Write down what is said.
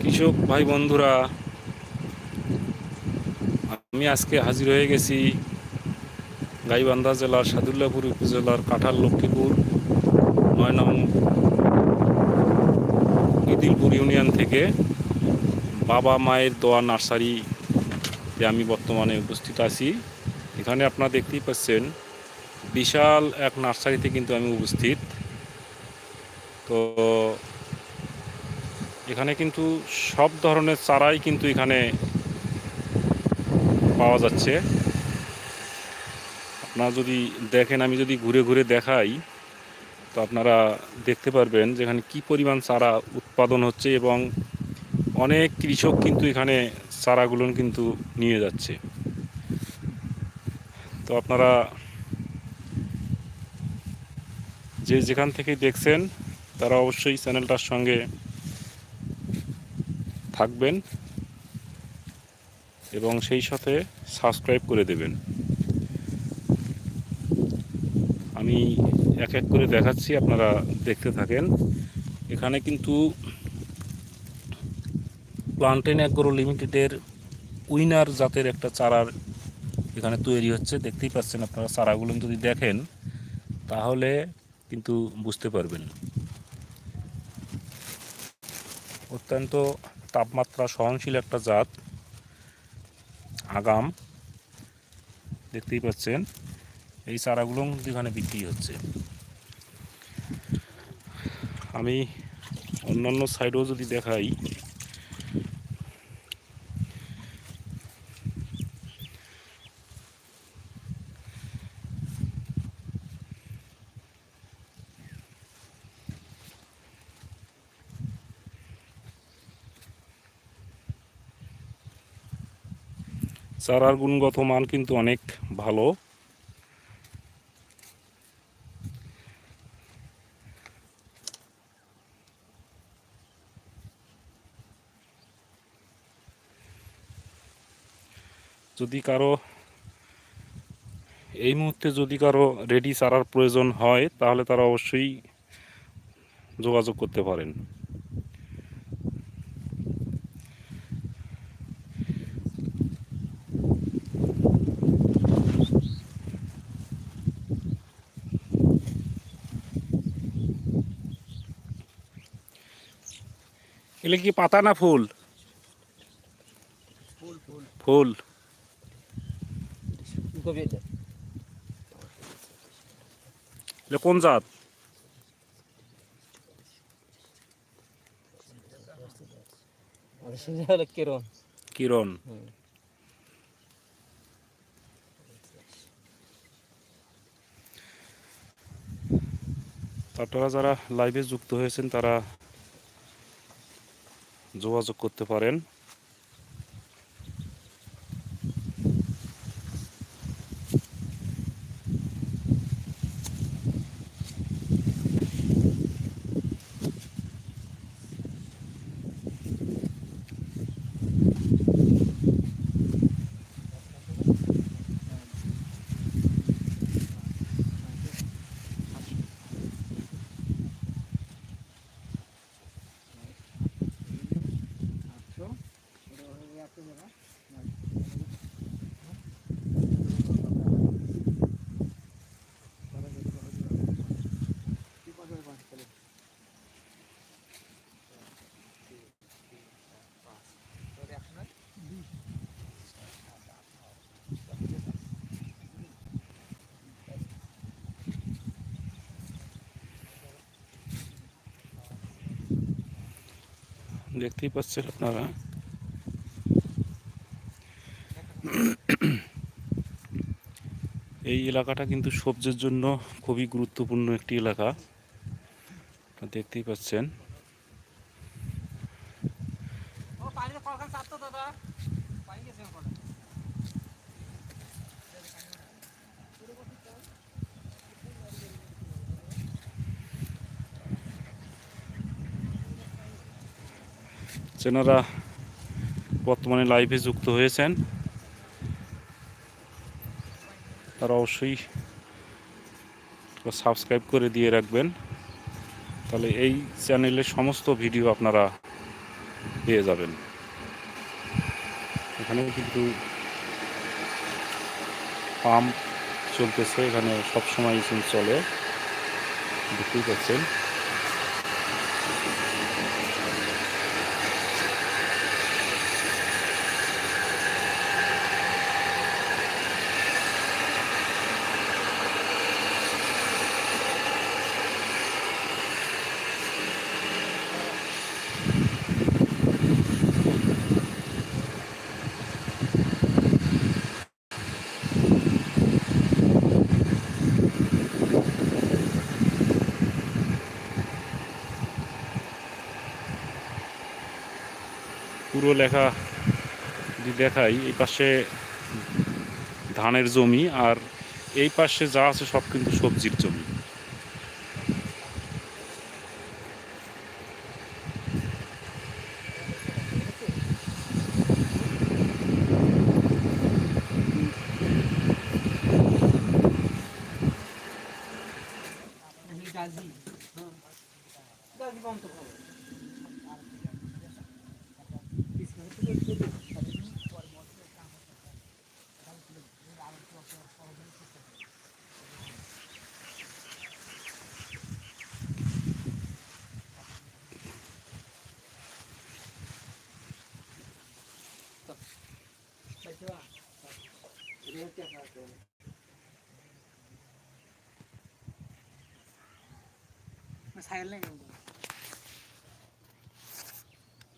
কৃষক ভাই বন্ধুরা, আমি আজকে হাজির হয়ে গেছি গাইবান্ধা জেলার সাদুল্লাপুর উপজেলার কাঁঠাল লক্ষ্মীপুর, নয় নং ইদিলপুর ইউনিয়ন থেকে বাবা মায়ের দোয়া নার্সারিতে আমি বর্তমানে উপস্থিত আছি। এখানে আপনারা দেখতেই পাচ্ছেন, বিশাল এক নার্সারিতে কিন্তু আমি উপস্থিত। তো এখানে কিন্তু সব ধরনের চারাই কিন্তু এখানে পাওয়া যাচ্ছে। আপনারা যদি দেখেন, আমি যদি ঘুরে ঘুরে দেখাই, তো আপনারা দেখতে পারবেন যে এখানে কী পরিমাণ চারা উৎপাদন হচ্ছে এবং অনেক কৃষক কিন্তু এখানে চারাগুলো কিন্তু নিয়ে যাচ্ছে। তো আপনারা যে যেখান থেকে দেখছেন, তারা অবশ্যই চ্যানেলটার সঙ্গে থাকবেন এবং সেই সাথে সাবস্ক্রাইব করে দেবেন। আমি এক এক করে দেখাচ্ছি, আপনারা দেখতে থাকেন। এখানে কিন্তু প্লান্টেন অ্যাগ্রো লিমিটেডের উইনার জাতের একটা চারার এখানে তৈরি হচ্ছে। দেখতেই পাচ্ছেন আপনারা চারাগুলো যদি দেখেন, তাহলে কিন্তু বুঝতে পারবেন। অত্যন্ত তাপমাত্রা সহনশীল একটা জাত, আগাম, দেখতেই পাচ্ছেন, এই চারাগুলো এখানে বিক্রি হচ্ছে। আমি অন্যান্য সাইডেও যদি দেখাই চারার গুণগত মান কিন্তু অনেক ভালো। যদি কারও এই মুহূর্তে যদি কারও রেডি চারার প্রয়োজন হয়, তাহলে তারা অবশ্যই যোগাযোগ করতে পারেন। এগুলো কি পাতা না ফুল? ফুল। কোন জাত? হলো কিরণ। আপনারা যারা লাইভে যুক্ত হয়েছেন, তারা যোগাযোগ করতে পারেন। দেখতেই পাচ্ছেন আপনারা এই এলাকাটা কিন্তু সবজির জন্য খুবই গুরুত্বপূর্ণ একটি এলাকা। দেখতেই পাচ্ছেন। যেনারা বর্তমানে লাইভে যুক্ত হয়েছেন তারা অবশ্যই সাবস্ক্রাইব করে দিয়ে রাখবেন। তাহলে এই চ্যানেলের সমস্ত ভিডিও আপনারা পেয়ে যাবেন। এখানে কিন্তু পাম্প চলতেছে, এখানে সবসময় চলে। দেখতেই পাচ্ছেন। পুরো লেখা যদি দেখাই, এই পাশে ধানের জমি আর এই পাশে যা আছে সব কিন্তু সবজির জমি। साइल नहीं